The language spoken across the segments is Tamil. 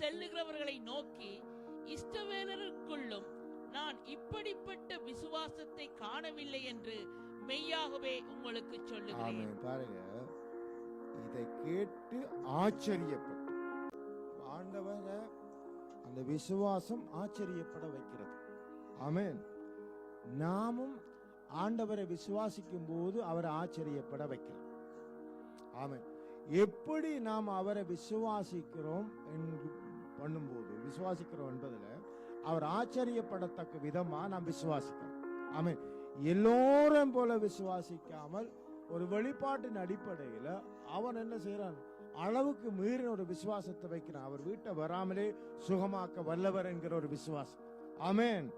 செல்லுகிறவர்களை நோக்கி இஷ்டவேலருக்குள்ளும் நான் இப்படிப்பட்ட விசுவாசத்தை காணவில்லை என்று மெய்யாகவே உங்களுக்கு சொல்லுகிறேன். பாருங்க. இதை கேட்டு ஆச்சரியப்பட்டு. ஆண்டவரை அந்த விசுவாசம் ஆச்சரியப்பட வைக்கிறது. ஆமேன். நாமும் ஆண்டவரை விசுவாசிக்கும் போது அவரை ஆச்சரியப்பட வைக்கிறோம். ஆமேன். எப்படி நாம் அவரை விசுவாசிக்கிறோம் என்று பண்ணும்போது விசுவாசிக்கிறோம் என்பதில் அவர் ஆச்சரியப்படத்தக்க விதமாக நாம் விசுவாசிக்கிறோம். ஆமென். எல்லோரும் போல விசுவாசிக்காமல் ஒரு வெளிப்பாட்டின் அடிப்படையில் அவன் என்ன செய்கிறான் அளவுக்கு மீறின ஒரு விசுவாசத்தை வைக்கிறான். அவர் வீட்டை வராமலே சுகமாக்க வல்லவர் என்கிற ஒரு விசுவாசம். ஆமேன்.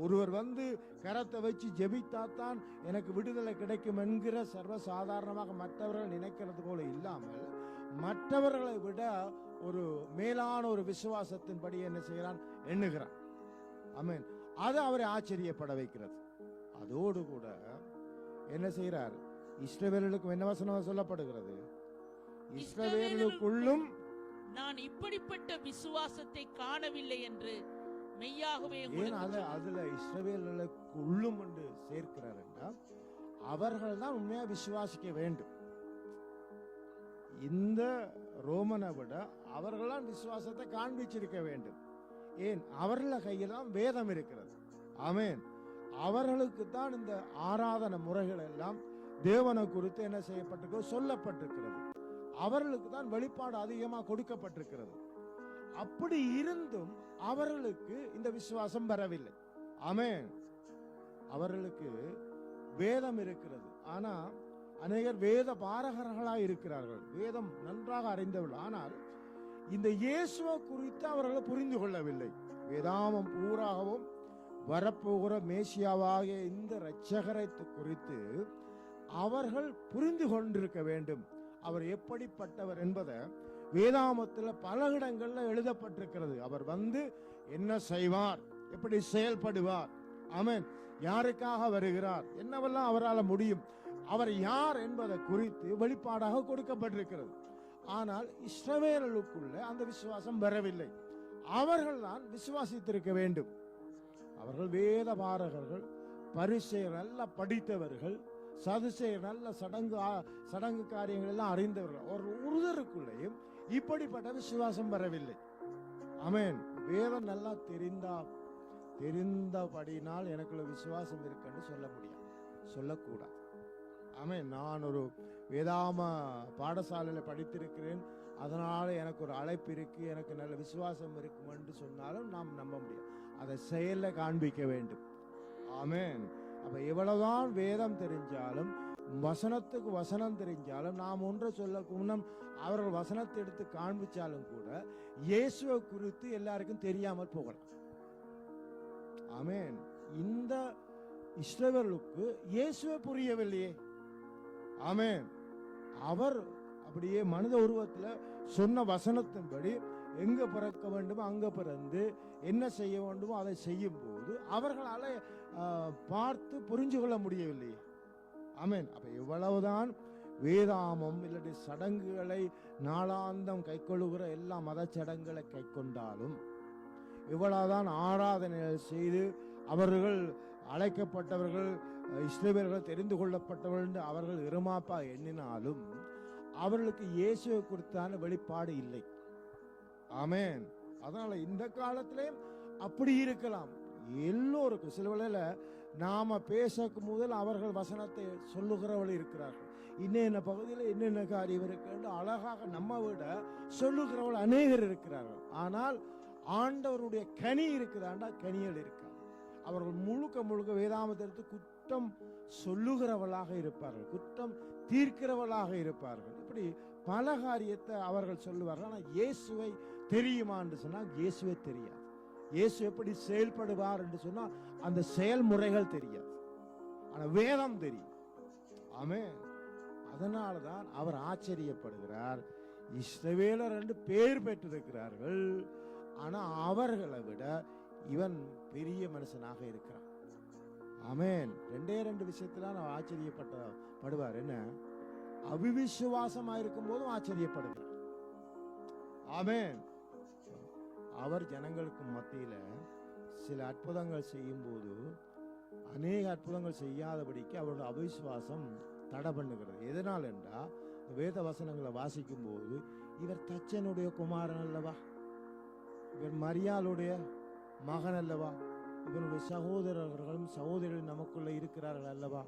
ஒருவர் வந்து கரத்தை வச்சு ஜெபித்தாத்தான் எனக்கு விடுதலை கிடைக்கும் என்கிற சர்வசாதாரணமாக மற்றவர்கள் நினைக்கிறது போல இல்லாமல் மற்றவர்களை விட ஒரு மேலான ஒரு விசுவாசத்தின்படி என்ன செய்கிறான்? எண்ணுகிறான். ஆமென். அது அவரை ஆச்சரியப்பட வைக்கிறது. அதோடு கூட என்ன செய்கிறார்? இஸ்ரவேலுக்கு என்ன வசனம் சொல்லப்படுகிறது? இஸ்ரவேலுக்குள்ளும் நான் இப்படிப்பட்ட விசுவாசத்தை காணவில்லை என்று மெய்யாகவே ஏன் அத அதுல இஸ்ரவேலுக்குள்ளும் என்று சேர்க்கிறார் என்றால் அவர்கள் தான் உண்மையா விசுவாசிக்க வேண்டும். இந்த ரோமனை விட அவர்களாம் விசுவாசத்தை காண்பிச்சிருக்க வேண்டும். ஏன்? அவர்கள கையில் தான் வேதம் இருக்கிறது. ஆமேன். அவர்களுக்கு தான் இந்த ஆராதன முறைகள் எல்லாம் தேவனை குறித்து என்ன செய்யப்பட்டிருக்கிறது சொல்லப்பட்டிருக்கிறது. அவர்களுக்கு தான் வெளிப்பாடு அதிகமாக கொடுக்கப்பட்டிருக்கிறது. அப்படி இருந்தும் அவர்களுக்கு இந்த விசுவாசம் வரவில்லை. ஆமேன். அவர்களுக்கு வேதம் இருக்கிறது. ஆனால் அநேகர் வேத பாரகர்களாக இருக்கிறார்கள். வேதம் நன்றாக அறிந்தவர்கள். ஆனால் இந்த இயேசுவை குறித்து அவர்கள் புரிந்து கொள்ளவில்லை. வேதாமம் பூராகவும் வரப்போகிற மேசியாவாகிய இந்த இரட்சகரை குறித்து அவர்கள் புரிந்து கொண்டிருக்க வேண்டும். அவர் எப்படிப்பட்டவர் என்பதை வேதாமத்தில் பல இடங்களில் எழுதப்பட்டிருக்கிறது. அவர் வந்து என்ன செய்வார்? எப்படி செயல்படுவார்? அவன் யாருக்காக வருகிறார்? என்னவெல்லாம் அவரால் முடியும்? அவர் யார் என்பதை குறித்து வெளிப்பாடாக கொடுக்கப்பட்டிருக்கிறது. ஆனால் இஸ்ரவேலுக்குள்ள அந்த விசுவாசம் வரவில்லை. அவர்கள் தான் விசுவாசித்திருக்க வேண்டும். அவர்கள் வேத பாரகர்கள் பரிசெயர் நல்ல படித்தவர்கள் சதுசெயர் நல்ல சடங்கு சடங்கு காரியங்கள் எல்லாம் அறிந்தவர்கள். ஒரு ஒருதருக்குள்ளேயும் இப்படிப்பட்ட விசுவாசம் வரவில்லை. அமேன் வேதம் நல்லா தெரிந்தா தெரிந்தபடினால் எனக்குள்ள விசுவாசம் இருக்குன்னு சொல்ல முடியாது. சொல்லக்கூடாது. ஆமே நான் ஒரு வேதாம பாடசாலையில் படித்திருக்கிறேன். அதனால் எனக்கு ஒரு அழைப்பு இருக்குது எனக்கு நல்ல விசுவாசம் இருக்கும் என்று சொன்னாலும் நாம் நம்ப முடியும் அதை செயலில் காண்பிக்க வேண்டும். ஆமேன். அப்போ எவ்வளவுதான் வேதம் தெரிஞ்சாலும் வசனத்துக்கு வசனம் தெரிஞ்சாலும் நாம் ஒன்றை சொல்ல முன்னம் அவர்கள் வசனத்தை எடுத்து காண்பிச்சாலும் கூட இயேசுவை குறித்து எல்லாருக்கும் தெரியாமல் போகலாம். ஆமேன். இந்த இஸ்ரவர்களுக்கு இயேசுவை புரியவில்லையே. ஆமேன். அவர் அப்படியே மனித உருவத்தில் சொன்ன வசனத்தின்படி எங்க பிறக்க வேண்டுமோ அங்க பிறந்து என்ன செய்ய வேண்டுமோ அதை செய்யும் போது அவர்களால பார்த்து புரிஞ்சு கொள்ள முடியவில்லை ஆமேன். அப்ப எவ்வளவுதான் வேதாமம் இல்லாட்டி சடங்குகளை நாளாந்தம் கைக்கொள்ளுகிற எல்லா மத சடங்குகளை கைக்கொண்டாலும் இவ்வளவுதான் ஆராதனைகள் செய்து அவர்கள் அழைக்கப்பட்டவர்கள் இஸ்ரேலர்கள் தெரிந்து கொள்ளப்பட்டவர்கள் என்று அவர்கள் இருமாப்பா எண்ணினாலும் அவர்களுக்கு இயேசுவை குறித்தான வெளிப்பாடு இல்லை. ஆமேன். அதனால இந்த காலத்திலேயும் அப்படி இருக்கலாம். எல்லோருக்கும் சில வேளையில நாம பேசக்கும் முதல் அவர்கள் வசனத்தை சொல்லுகிறவர்கள் இருக்கிறார்கள். இன்னென்ன பகுதியில் என்னென்ன காரியம் இருக்கு என்று அழகாக நம்ம விட சொல்லுகிறவர்கள் அநேகர் இருக்கிறார்கள். ஆனால் ஆண்டவருடைய கனி இருக்குதாண்டா? கனிகள் இருக்காது அவர்கள் முழுக்க முழுக்க வேதாமத்திற்கு குற்றம் சொல்லுகிறவளாக இருப்பார்கள் குற்றம் தீர்க்கிறவளாக இருப்பார்கள். இப்படி பல காரியத்தை அவர்கள் சொல்லுவார்கள். ஆனால் இயேசுவை தெரியுமா என்று சொன்னால் இயேசுவை தெரியாது. இயேசு எப்படி செயல்படுவார் என்று சொன்னால் அந்த செயல்முறைகள் தெரியாது. ஆனால் வேதம் தெரியும். ஆமே அதனால தான் அவர் ஆச்சரியப்படுகிறார். இஸ்ரவேலர் ரெண்டு பேர் பெற்றிருக்கிறார்கள். ஆனால் அவர்களை விட இவன் பெரிய மனுஷனாக இருக்கிறான். அமேன் ரெண்டே ரெண்டு விஷயத்துல நான் ஆச்சரியப்பட்ட படுவார். என்ன? அவிவிசுவாசமாக இருக்கும் போதும் ஆச்சரியப்படுகிறார் ஆமேன். அவர் ஜனங்களுக்கு மத்தியில் சில அற்புதங்கள் செய்யும்போது அநேக அற்புதங்கள் செய்யாதபடிக்கு அவரோட அவிசுவாசம் தடை பண்ணுகிறது. எதனால் என்றால் வேத வசனங்களை வாசிக்கும் போது இவர் தச்சனுடைய குமாரன் அல்லவா? இவர் மரியாளுடைய மகன் அல்லவா? இவனுடைய சகோதரர்களும் சகோதரிகள் நமக்குள்ள இருக்கிறார்கள் அல்லவா?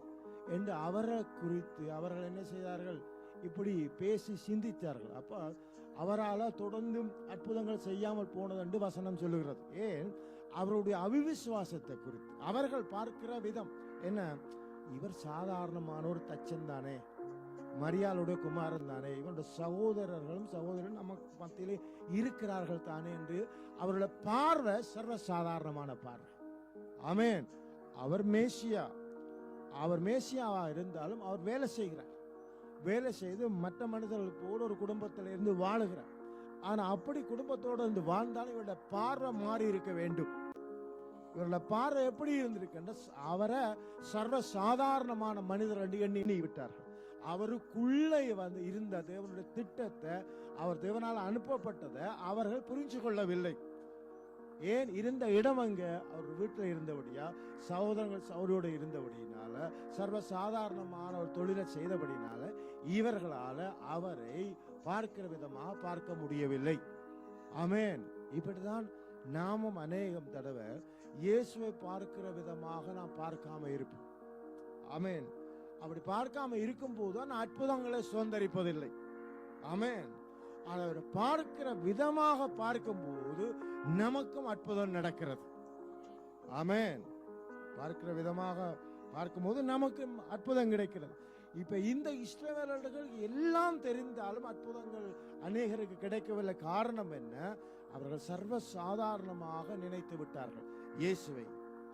என்று அவரை குறித்து அவர்கள் என்ன செய்தார்கள்? இப்படி பேசி சிந்தித்தார்கள். அப்ப அவரால் தொடர்ந்து அற்புதங்கள் செய்யாமல் போனது என்று வசனம் சொல்லுகிறது. ஏன்? அவருடைய அவிவிசுவாசத்தை குறித்து. அவர்கள் பார்க்கிற விதம் என்ன? இவர் சாதாரணமான ஒரு தச்சன் தானே. மரியாளுடைய குமாரன் தானே. இவனுடைய சகோதரர்களும் சகோதரரும் நமக்கு மத்தியிலே இருக்கிறார்கள் தானே என்று அவருடைய பார்வை சர்வ சாதாரணமான பார்வை. அமேன் அவர் மேசியா. அவர் மேசியாவா இருந்தாலும் அவர் வேலை செய்கிறார். வேலை செய்து மற்ற மனிதர்கள் போல ஒரு குடும்பத்தில் இருந்து வாழுகிறார். ஆனா அப்படி குடும்பத்தோடு இருந்து வாழ்ந்தாலும் இவருடைய பார்வை மாறி இருக்க வேண்டும். இவருடைய பார்வை எப்படி இருந்திருக்குன்ற அவரை சர்வ சாதாரணமான மனிதர் என்று எண்ணி விட்டார்கள். அவருக்குள்ளே வந்து இருந்த தேவனுடைய திட்டத்தை அவர் தேவனால் அனுப்பப்பட்டதை அவர்கள் புரிஞ்சு கொள்ளவில்லை ஏன் இருந்த இடம் அங்கே? அவர் வீட்டில் இருந்தபடியா சகோதரங்கள் சௌரியோடு இருந்தபடியினால சர்வ சாதாரணமான ஒரு தொழிலை செய்தபடினால இவர்களால் அவரை பார்க்கிற விதமாக பார்க்க முடியவில்லை. அமேன் இப்படிதான் நாமும் அநேகம் தடவை இயேசுவை பார்க்கிற விதமாக நாம் பார்க்காம இருப்போம். அமேன் அப்படி பார்க்காம இருக்கும்போது நான் அற்புதங்களை சுதந்திரிப்பதில்லை. அமேன் அவர் பார்க்கிற விதமாக பார்க்கும்போது நமக்கும் அற்புதம் நடக்கிறது. ஆமேன். பார்க்கிற விதமாக பார்க்கும்போது நமக்கு அற்புதம் கிடைக்கிறது. இப்ப இந்த இஸ்ரவேலர்கள் எல்லாம் தெரிந்தாலும் அற்புதங்கள் அநேகருக்கு கிடைக்கவில்லை. காரணம் என்ன? அவர்கள் சர்வ சாதாரணமாக நினைத்து விட்டார்கள். இயேசுவை.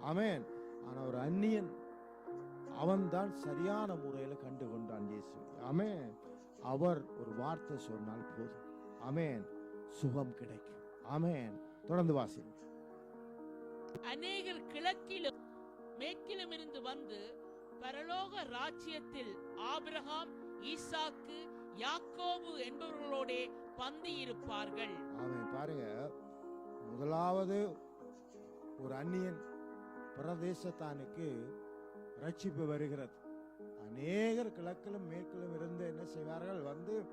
அமேன் ஆனால் ஒரு அந்நியன் அவன்தான் சரியான முறையில் கண்டு கொண்டான் இயேசுவை. அமேன் அவர் ஒரு வார்த்தை சொன்னால் போதும். ஆமென். சுகம் கிடைக்கும். ஆமென். தொடர்ந்து வாசி அநேகர் கிழக்கிலும் மேற்கிலும் இருந்து வந்து பரலோக ராஜ்யத்தில் ஆபிரகாம் ஈசாக்கு யாக்கோபு என்பவர்களோடே பந்தி இருப்பார்கள் ஆமென். பாருங்க. முதலாவது ஒரு அந்நியன் பிரதேசத்தானுக்கு ரட்சிப்பு வருகிறது. அநேகர் கிழக்கிலும் மேற்கிலும் இருந்து என்ன செய்வார்கள்? வந்து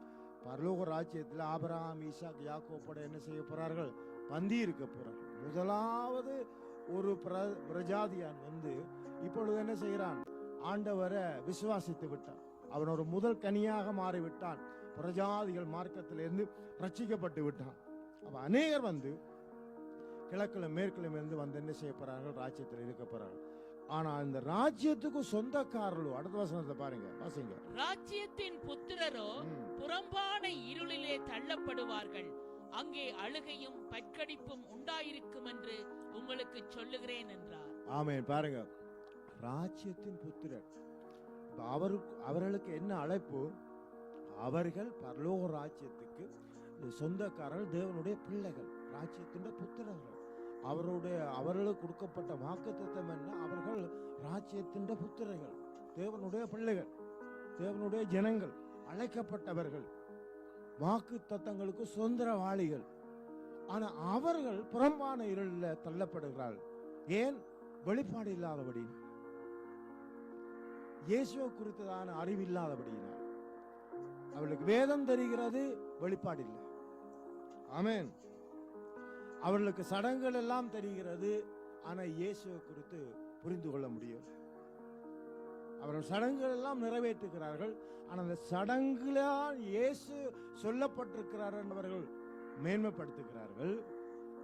பரலோக ராஜ்யத்தில் ஆபராம் ஈசாக் யாக்கோப்போட என்ன செய்ய போறார்கள்? பந்தி இருக்க போறார்கள். முதலாவது ஒரு பிர- பிரஜாதியான் வந்து இப்பொழுது என்ன செய்கிறான்? ஆண்டவரை விசுவாசித்து விட்டான். அவன் ஒரு முதல் கனியாக மாறிவிட்டான். பிரஜாதிகள் மார்க்கத்திலிருந்து ரட்சிக்கப்பட்டு விட்டான். அவன் அநேகர் வந்து கிழக்கிலும் மேற்கிலும் இருந்து வந்து என்ன செய்ய போறார்கள்? ராஜ்யத்தில் இருக்க போறார்கள். ஆனா இந்த ராஜ்யத்துக்கு சொந்தக்காரர்களோ அடுத்த வசனத்தை பாருங்க வாசிங்க. ராஜ்யத்தின் புத்திரரோ. புறம்பான இருளிலே தள்ளப்படுவார்கள். அங்கே அழுகையும் பற்கடிப்பும் உண்டாயிருக்கும் என்று உங்களுக்கு சொல்லுகிறேன் என்றார். ஆமென். பாருங்க ராஜ்யத்தின் புத்திரர். அவருக்கு அவர்களுக்கு என்ன அழைப்பு? அவர்கள் பரலோக ராஜ்யத்துக்கு சொந்தக்காரர்கள் தேவனுடைய பிள்ளைகள் ராஜ்யத்தின் புத்திரர்கள். அவருடைய அவர்களுக்கு கொடுக்கப்பட்ட வாக்குத்தத்தம் என்ன? அவர்கள் அவர்கள் ராஜ்யத்தின் புத்திரர்கள் தேவனுடைய பிள்ளைகள் தேவனுடைய ஜனங்கள் அழைக்கப்பட்டவர்கள் வாக்கு தத்தங்களுக்கு சுதந்திரவாளிகள். ஆனா அவர்கள் புறம்பான இருளில் தள்ளப்படுகிறார்கள். ஏன்? வெளிப்பாடு இல்லாதபடி இயேசுவை குறித்ததான அறிவு இல்லாதபடியினால். அவர்களுக்கு வேதம் தெரிகிறது வெளிப்பாடு இல்லை. ஆமேன். அவர்களுக்கு சடங்குகள் எல்லாம் தெரிகிறது ஆனா இயேசுவை குறித்து புரிந்து கொள்ள முடியும். அவர்கள் சடங்குகள் எல்லாம் நிறைவேற்றுகிறார்கள். ஆனால் அந்த சடங்குகளால் இயேசு சொல்லப்பட்டிருக்கிறார் என்பவர்கள் மேன்மைப்படுத்துகிறார்கள்.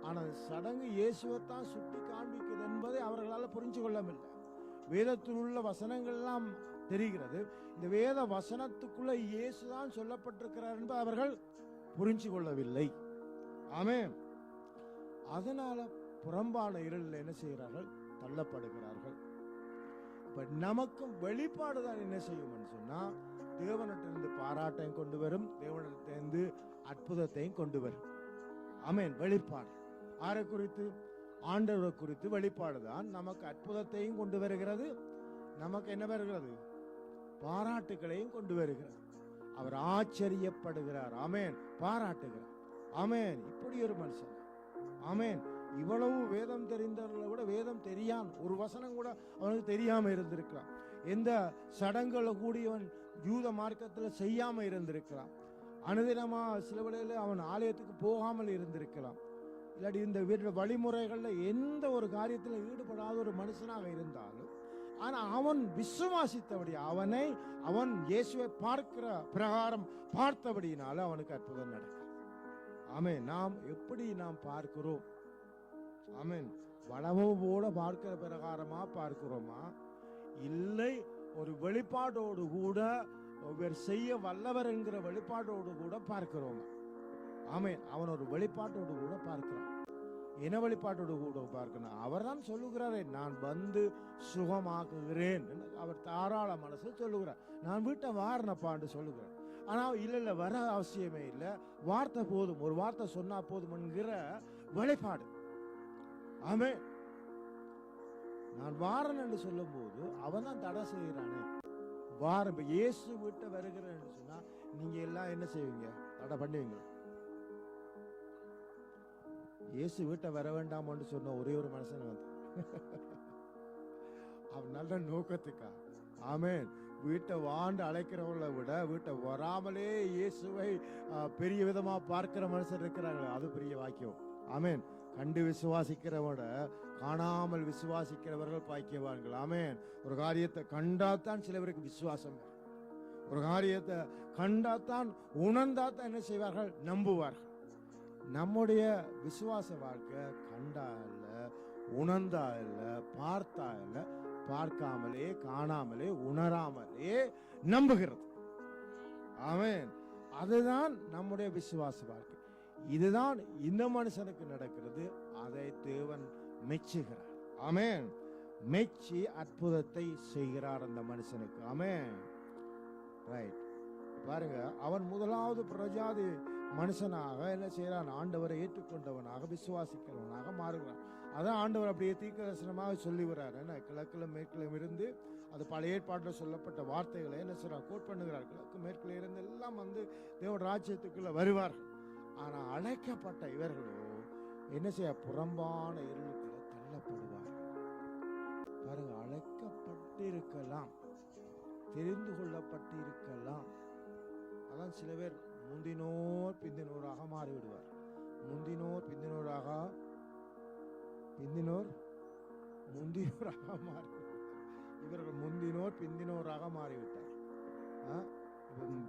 ஆனால் சடங்கு இயேசுவைத்தான் சுட்டி காண்பிக்கிறது என்பதை அவர்களால் புரிஞ்சு கொள்ளவில்லை. வேதத்தில் உள்ள வசனங்கள் எல்லாம் தெரிகிறது. இந்த வேத வசனத்துக்குள்ள இயேசுதான் சொல்லப்பட்டிருக்கிறார் என்பது அவர்கள் புரிஞ்சு கொள்ளவில்லை. ஆமே அதனால புறம்பான இருளில் என்ன செய்கிறார்கள்? தள்ளப்படுகிறார்கள். இப்ப நமக்கும் வெளிப்பாடு தான் என்ன செய்யும்னு சொன்னா தேவனிட்டிருந்து பாராட்டையும் கொண்டு வரும் தேவனிட்டிருந்து அற்புதத்தையும் கொண்டு வரும். அமேன் வெளிப்பாடு. ஆரை குறித்து? ஆண்டவரை குறித்து வெளிப்பாடு தான் நமக்கு அற்புதத்தையும் கொண்டு வருகிறது. நமக்கு என்ன வருகிறது? பாராட்டுகளையும் கொண்டு வருகிறது. அவர் ஆச்சரியப்படுகிறார். அமேன் பாராட்டுகிறார். அமேன் இப்படி ஒரு மனுஷன். அமேன் இவ்வளவு வேதம் தெரிந்தவர்களை விட வேதம் தெரியாம. ஒரு வசனம் கூட அவனுக்கு தெரியாம இருந்திருக்கலாம். எந்த சடங்குகளை கூடியவன் யூத மார்க்கத்துல செய்யாம இருந்திருக்கலாம். அனுதினமா சில வேளையில அவன் ஆலயத்துக்கு போகாமல் இருந்திருக்கலாம். இல்லாட்டி இந்த வீட்டு வழிமுறைகள்ல எந்த ஒரு காரியத்துல ஈடுபடாத ஒரு மனுஷனாக இருந்தாலும் ஆனா அவன் விசுவாசித்தபடி அவனை அவன் இயேசுவை பார்க்கிற பிரகாரம் பார்த்தபடியினால அவனுக்கு அற்புதம் நடக்கும். ஆமே நாம் எப்படி நாம் பார்க்கிறோம்? ஆமென். வளவு பார்க்கிற பிரகாரமா பார்க்கிறோமா? இல்லை ஒரு வெளிப்பாடோடு கூட இவர் செய்ய வல்லவர் என்கிற வெளிப்பாட்டோடு கூட பார்க்கிறோமா? ஆமென். அவன் ஒரு வெளிப்பாட்டோடு கூட பார்க்கிறான். இன வெளிப்பாட்டோடு கூட பார்க்கணும்? அவர் தான் சொல்லுகிறாரே நான் வந்து சுகமாக்குகிறேன் அவர் தாராள மனசு சொல்லுகிறார். நான் வீட்டை வாரணப்பான்னு சொல்லுகிறார். ஆனால் இல்லை இல்லை வர அவசியமே இல்லை. வார்த்தை போதும். ஒரு வார்த்தை சொன்னா போதும் என்கிற வெளிப்பாடு. ஆமே நான் வாரன் என்று சொல்லும் போது அவன் தான் தடை செய்கிறானே. வாரம் இப்போ இயேசு விட்டு வருகிறேன்னு சொன்னால் நீங்கள் எல்லாம் என்ன செய்வீங்க? தடை பண்ணுவீங்க இயேசு வீட்டை வர வேண்டாம்னு சொன்ன ஒரே ஒரு மனுஷன் வந்து. அவன் நல்ல நோக்கத்துக்கா? ஆமேன். வீட்டை வாண்டு அழைக்கிறவங்களை விட வீட்டை வராமலே இயேசுவை பெரிய விதமாக பார்க்கிற மனுஷன் இருக்கிறாங்க அது பெரிய வாக்கியம். ஆமேன். கண்டு விசுவாசிக்கிறவட காணாமல் விசுவாசிக்கிறவர்கள் பாக்கியவான்கள். ஆமேன். ஒரு காரியத்தை கண்டாத்தான் சில பேருக்கு விசுவாசம் ஒரு காரியத்தை கண்டாத்தான் உணர்ந்தாத்தான் என்ன செய்வார்கள்? நம்புவார்கள். நம்முடைய விசுவாச வாழ்க்கை கண்டா இல்லை உணர்ந்தா இல்லை பார்த்தா இல்லை பார்க்காமலே காணாமலே உணராமலே நம்புகிறது. ஆமேன். அதுதான் நம்முடைய விசுவாச வாழ்க்கை. இதுதான் இந்த மனுஷனுக்கு நடக்கிறது. அதை தேவன் மெச்சுகிறார். ஆமென் மெச்சி அற்புதத்தை செய்கிறார் அந்த மனுஷனுக்கு. ஆமென் ரைட் பாருங்க அவன் முதலாவது பிரஜாதி மனுஷனாக என்ன செய்யறான் ஆண்டவரை ஏற்றுக்கொண்டவனாக விசுவாசிக்கிறவனாக மாறுகிறான். அதான் ஆண்டவர் அப்படியே தீர்க்கதரிசனமாக சொல்லி வர்றார் என்ன? கிழக்கிலும் மேற்கிலும் இருந்து அது பழைய ஏற்பாட்டில் சொல்லப்பட்ட வார்த்தைகளை என்ன செய்றார் கோட் பண்ணுகிறார். கிழக்கு மேற்கில் இருந்து எல்லாம் வந்து தேவ ராஜ்யத்துக்குள்ள வருவார்கள். ஆனால் அழைக்கப்பட்ட இவர்களோ என்ன செய்ய புறம்பான இருளுக்குள்ள தள்ளப்படுவார்கள். பாருங்க அழைக்கப்பட்டிருக்கலாம் தெரிந்து கொள்ளப்பட்டிருக்கலாம். அதான் சில பேர் முந்தினோர் பிந்தினோராக மாறிவிடுவார். முந்தினோர் பிந்தினோராக பிந்தினோர் முந்தினோராக மாறி இவர்கள் முந்தினோர் பிந்தினோராக மாறிவிட்டார். ஆ?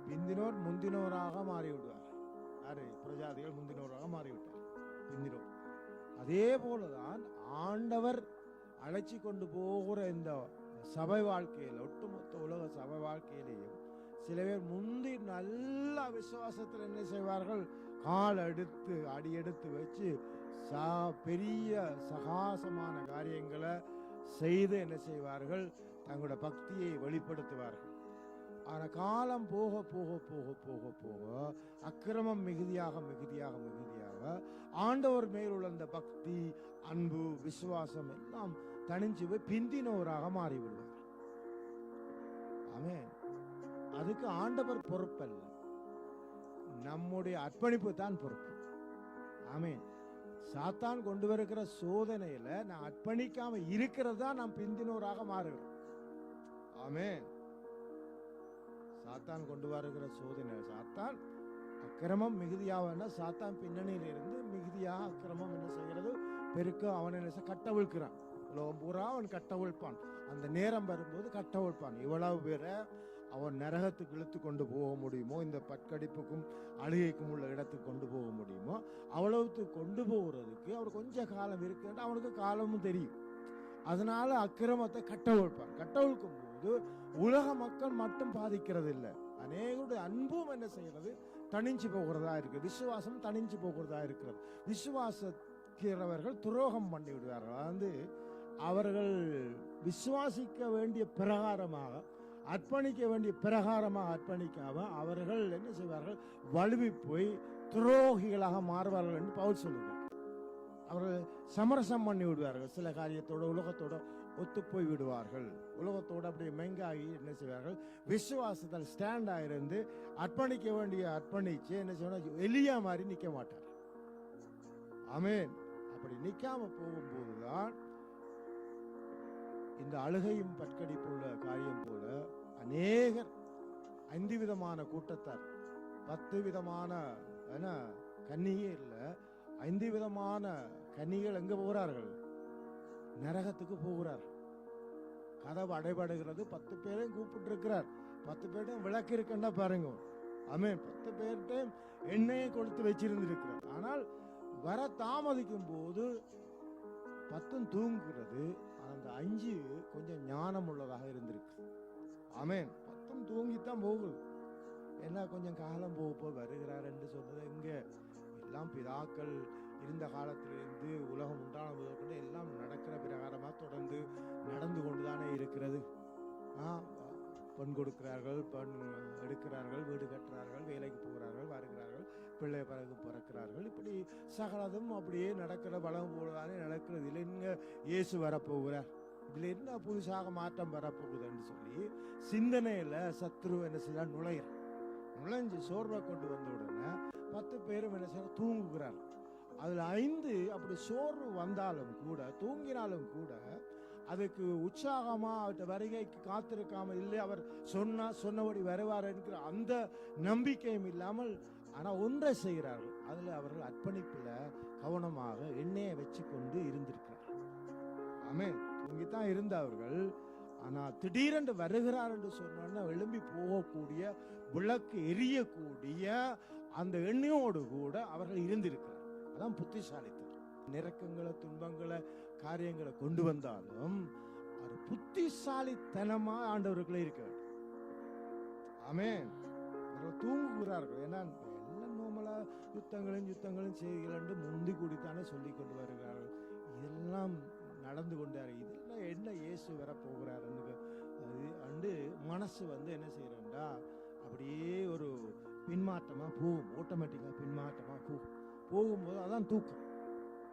பிந்தினோர் முந்தினோராக மாறிவிடுவார். யாரு? பிரஜாதிகள் முந்தினோராக மாறிவிட்டார் பிந்தினோர். அதே போலதான் ஆண்டவர் அழைச்சி கொண்டு போகிற இந்த சபை வாழ்க்கையில் ஒட்டுமொத்த உலக சபை வாழ்க்கையிலேயும் சில பேர் முந்தி நல்ல விசுவாசத்தில் என்ன செய்வார்கள்? கால் எடுத்து அடி எடுத்து வச்சு சா பெரிய சகாசமான காரியங்களை செய்து என்ன செய்வார்கள்? தங்களோட பக்தியை வெளிப்படுத்துவார்கள். ஆனால் காலம் போக போக போக போக போக அக்கிரமம் மிகுதியாக மிகுதியாக மிகுதியாக ஆண்டவர் மேல் அந்த பக்தி அன்பு விசுவாசம் எல்லாம் தனிஞ்சு போய் பிந்தினவராக மாறிவிடுவார். ஆமே அதுக்கு ஆண்டவர் பொறுப்பல்ல. நம்முடைய அர்ப்பணிப்பு தான் பொறுப்பு. ஆமேன். சாத்தான் கொண்டு வருகிற சோதனையில நான் அர்ப்பணிக்காம இருக்கிறதா நான் நாம் பிந்தினோராக மாறுகிறோம். ஆமேன். சாத்தான் கொண்டு வருகிற சோதனை. சாத்தான் அக்கிரமம் மிகுதியாக சாத்தான் பின்னணியிலிருந்து மிகுதியாக அக்கிரமம் என்ன செய்கிறது? பெருக்க அவன் என்ன கட்டவிழ்க்கிறான். உலகம் பூரா அவன் கட்டவிழ்ப்பான். அந்த நேரம் வரும்போது கட்டவிழ்ப்பான். இவ்வளவு பேரை அவன் நரகத்துக்கு இழுத்து கொண்டு போக முடியுமோ? இந்த பற்கடிப்புக்கும் அழுகைக்கும் உள்ள இடத்துக்கு கொண்டு போக முடியுமோ? அவ்வளவுக்கு கொண்டு போகிறதுக்கு அவர் கொஞ்சம் காலம் இருக்குன்னு அவனுக்கு காலமும் தெரியும். அதனால அக்கிரமத்தை கட்டவிழ்ப்பான். கட்டவிழ்க்கும் போது உலக மக்கள் மட்டும் பாதிக்கிறது இல்லை அநேகருடைய அன்பும் என்ன செய்யறது தணிஞ்சு போகிறதா இருக்கு. விசுவாசம் தணிஞ்சு போகிறதா இருக்கிறது. விசுவாசிக்கிறவர்கள் துரோகம் பண்ணி விடுவார்கள் வந்து அவர்கள் விசுவாசிக்க வேண்டிய பிரகாரமாக அர்ப்பணிக்க வேண்டிய பிரகாரமாக அர்ப்பணிக்காம அவர்கள் என்ன செய்வார்கள்? வலுவி போய் துரோகிகளாக மாறுவார்கள் என்று பவுல் சொல்லுவார் அவர்கள் சமரசம் பண்ணி விடுவார்கள் சில காரியத்தோட உலகத்தோட ஒத்து போய் விடுவார்கள் உலகத்தோடு அப்படியே மெங்காகி என்ன செய்வார்கள்? விசுவாசத்தில் ஸ்டாண்ட் ஆயிருந்து அர்ப்பணிக்க வேண்டிய அர்ப்பணிச்சு என்ன செய்வாங்க எளியா மாதிரி நிற்க மாட்டார். அமேன் அப்படி நிக்காம போகும்போதுதான் இந்த அழுகையும் பற்கடிப்புள்ள காரியம் போல அநேகர் ஐந்து விதமான கூட்டத்தார். பத்து விதமான என்ன கன்னியே இல்லை. ஐந்து விதமான கன்னிகள் எங்கே போகிறார்கள்? நரகத்துக்கு போகிறார். கதவு அடைபடுகிறது. பத்து பேரையும் கூப்பிட்டு இருக்கிறார் பத்து பேர்ட்டையும் விளக்கு இருக்குன்னா பாருங்க. அமே பத்து பேர்ட்டையும் எண்ணெயை கொடுத்து வச்சிருந்திருக்கிறார். ஆனால் வர தாமதிக்கும் போது பத்தும் தூங்குகிறது. அந்த அஞ்சு கொஞ்சம் ஞானம் உள்ளதாக இருந்திருக்கு. அமேன் பத்தும் தூங்கித்தான் போகுது. என்ன கொஞ்சம் காலம் போக போய் வருகிறார் என்று சொன்னது எங்க? எல்லாம் பிதாக்கள் இருந்த காலத்திலிருந்து உலகம் உண்டான முதற்கொண்டு எல்லாம் நடக்கிற பிரகாரமாக தொடர்ந்து நடந்து கொண்டு தானே இருக்கிறது பெண் கொடுக்கிறார்கள் பெண் எடுக்கிறார்கள் வீடு கட்டுறார்கள் வேலைக்கு போகிறார்கள் வருகிறார்கள் பிள்ளை பிறகு பிறக்கிறார்கள். இப்படி சகலதும் அப்படியே நடக்கிற பலம் போலதானே நடக்கிறது. இல்லை இயேசு வரப்போகிறார்? இதில் என்ன புதுசாக மாற்றம் வரப்போகுதுன்னு சொல்லி சிந்தனையில் சத்ரு என்ன செய்யலாம் நுழையிற நுழைஞ்சு சோர்வை கொண்டு வந்த உடனே பத்து பேரும் என்ன செய்ய தூங்குகிறார்கள். அதில் ஐந்து அப்படி சோர்வு வந்தாலும் கூட தூங்கினாலும் கூட அதுக்கு உற்சாகமாக அவர்கிட்ட வருகைக்கு காத்திருக்காமல் இல்லை அவர் சொன்னால் சொன்னபடி வருவார் என்கிற அந்த நம்பிக்கையும் இல்லாமல் ஆனால் ஒன்றை செய்கிறார்கள். அதில் அவர்கள் அர்ப்பணிப்பில் கவனமாக எண்ணெயை வச்சு கொண்டு இருந்திருக்கிறார்கள். ஆமே தூங்கித்தான் இருந்தவர்கள் ஆனால் திடீரென்று வருகிறார் என்று சொன்னோன்னா எழும்பி போகக்கூடிய விளக்கு எரியக்கூடிய அந்த எண்ணெயோடு கூட அவர்கள் இருந்திருக்கிறார் தான் புத்திசாலித்தனம். நிறக்கங்களை துன்பங்களை காரியங்களை கொண்டு வந்தாலும் அது புத்திசாலித்தனமா ஆண்டவர்களே இருக்க வேண்டும். ஆமென். தூங்குகிறார்கள். ஏன்னா எல்லாம் நோமலா யுத்தங்களும் யுத்தங்களும் செய்திகள் என்று முந்தி கூடித்தானே சொல்லி கொண்டு வருகிறார்கள். இதெல்லாம் நடந்து கொண்டாரு இதெல்லாம் என்ன இயேசு வர அது அண்டு மனசு வந்து என்ன செய்யறா அப்படியே ஒரு பின்மாற்றமாக போகும். ஆட்டோமேட்டிக்காக பின்மாற்றமாக போகும். போகும்போது அதான் தூக்கம்.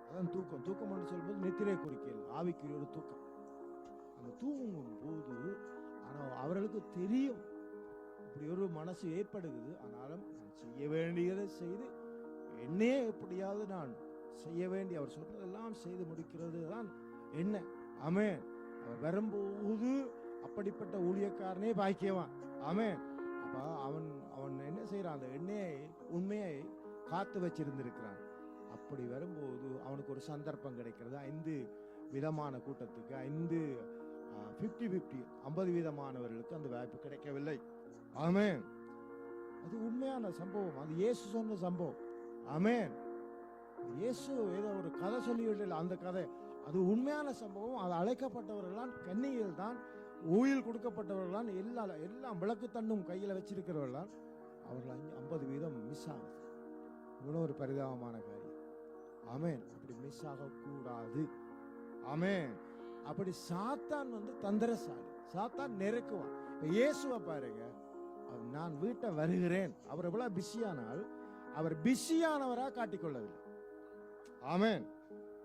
அதான் தூக்கம். தூக்கம் என்று சொல்லும்போது நித்திரை குறிக்கல் ஆவிக்குரிய ஒரு தூக்கம். அந்த தூங்கும் போது ஆனால் அவர்களுக்கு தெரியும். இப்படி ஒரு மனசு ஏற்படுகிறது. ஆனாலும் நான் செய்ய வேண்டியதை செய்து என்னையே எப்படியாவது நான் செய்ய வேண்டிய அவர் சொன்னதெல்லாம் செய்து முடிக்கிறது தான் என்ன? ஆமென். அவர் வரும்போது அப்படிப்பட்ட ஊழியக்காரனே பாக்கியவான். ஆமென். அப்ப அவன் அவன் என்ன செய்யறான் அந்த எண்ணெயை உண்மையை காத்து வச்சிருந்திருக்கிறான். அப்படி வரும்போது அவனுக்கு ஒரு சந்தர்ப்பம் கிடைக்கிறது. ஐந்து விதமான கூட்டத்துக்கு ஐந்து ஃபிஃப்டி ஃபிஃப்டி ஐம்பது வீதமானவர்களுக்கு அந்த வாய்ப்பு கிடைக்கவில்லை. ஆமேன். அது உண்மையான சம்பவம். அது இயேசு சொன்ன சம்பவம். ஆமேன். இயேசு ஏதோ ஒரு கதை சொல்லி அந்த கதை. அது உண்மையான சம்பவம். அது அழைக்கப்பட்டவர்களான் கன்னிகள் தான் ஊயில் கொடுக்கப்பட்டவர்கள்லாம் எல்லா எல்லாம் விளக்கு தண்ணும் கையில் வச்சிருக்கிறவர்கள்லாம் அவர்கள் அஞ்சு ஐம்பது வீதம் மிஸ் ஆகுது இவ்வளோ ஒரு பரிதாபமான காரியம். அமேன் அப்படி மிஸ் ஆகக்கூடாது. அமேன் அப்படி சாத்தான் வந்து தந்திரசாலி. சாத்தான் நெருக்குவான். இப்போ இயேசுவை பாருங்க. நான் வீட்டை வருகிறேன். அவர் எவ்வளோ பிஸியானால் அவர் பிஸியானவராக காட்டிக்கொள்ளவில்லை. ஆமேன்.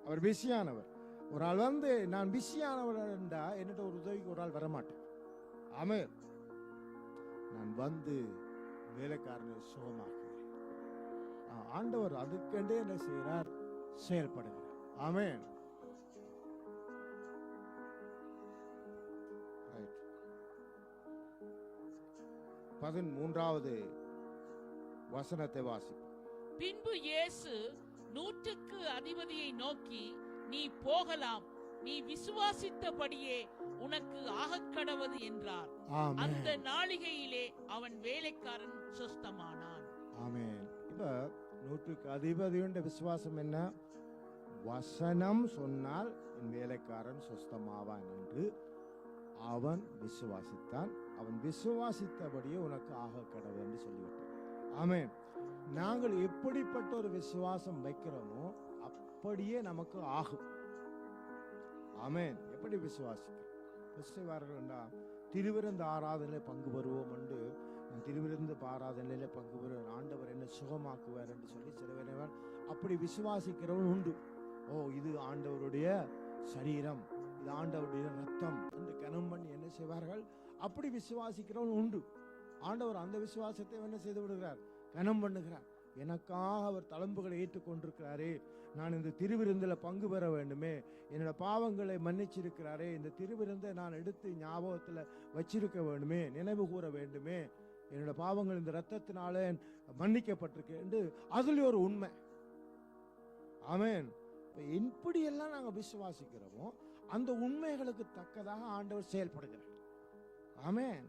அவர் பிஸியானவர். ஒரு ஆள் வந்து நான் பிஸியானவர் என்றா என்னிட்ட ஒரு உதவிக்கு ஒரு ஆள் வரமாட்டேன் ஆமென். நான் வந்து வேலைக்காரனை சுகமாக ஆண்டவர் அதுக்கெண்டே என்ன செய்கிறார்? செயல்படுகிறார். ஆமென். பதிமூன்றாவது வசனத்தை வாசி பின்பு இயேசு நூற்றுக்கு அதிபதியை நோக்கி நீ போகலாம். நீ விசுவாசித்தபடியே உனக்கு ஆகக்கடவது என்றார். அந்த நாளிகையிலே அவன் வேலைக்காரன் சொஸ்தமானான். ஆமென். இப்ப நூற்றுக்கு அதிபதியுண்ட விசுவாசம் என்ன? வசனம் சொன்னால் என் வேலைக்காரன் சொஸ்தமாவான் என்று அவன் விசுவாசித்தான். அவன் விசுவாசித்தபடியே உனக்கு ஆக கடவுள் என்று சொல்லிவிட்டான். ஆமென். நாங்கள் எப்படிப்பட்ட ஒரு விசுவாசம் வைக்கிறோமோ அப்படியே நமக்கு ஆகும். ஆமேன். எப்படி விசுவாசிக்கிறோம்? திருவிருந்து ஆராதனையில் பங்கு பெறுவோம் என்று திருவிருந்து ஆராதனையில் பங்கு வருவோம் ஆண்டவர் என்னை சுகமாக்குவார் என்று சொல்லி சிலவனவன் அப்படி விசுவாசிக்கிறவன் உண்டு. ஓ இது ஆண்டவருடைய சரீரம் இது ஆண்டவருடைய ரத்தம் என்று கனம் பண்ணி என்ன செய்வார்கள்? அப்படி விசுவாசிக்கிறவன் உண்டு. ஆண்டவர் அந்த விசுவாசத்தை என்ன செய்து விடுகிறார்? கனம் பண்ணுகிறார். எனக்காக அவர் தளம்புகளை ஏற்றுக்கொண்டிருக்கிறாரே. நான் இந்த திருவிருந்தில் பங்கு பெற வேண்டுமே. என்னோட பாவங்களை மன்னிச்சிருக்கிறாரே. இந்த திருவிருந்தை நான் எடுத்து ஞாபகத்தில் வச்சிருக்க வேண்டுமே. நினைவு கூற வேண்டுமே. என்னோட பாவங்கள் இந்த ரத்தத்தினால மன்னிக்கப்பட்டிருக்கு என்று அதுல ஒரு உண்மை. ஆமேன். இப்ப எப்படியெல்லாம் நாங்கள் விசுவாசிக்கிறோமோ அந்த உண்மைகளுக்கு தக்கதாக ஆண்டவர் செயல்படுகிறார். ஆமேன்.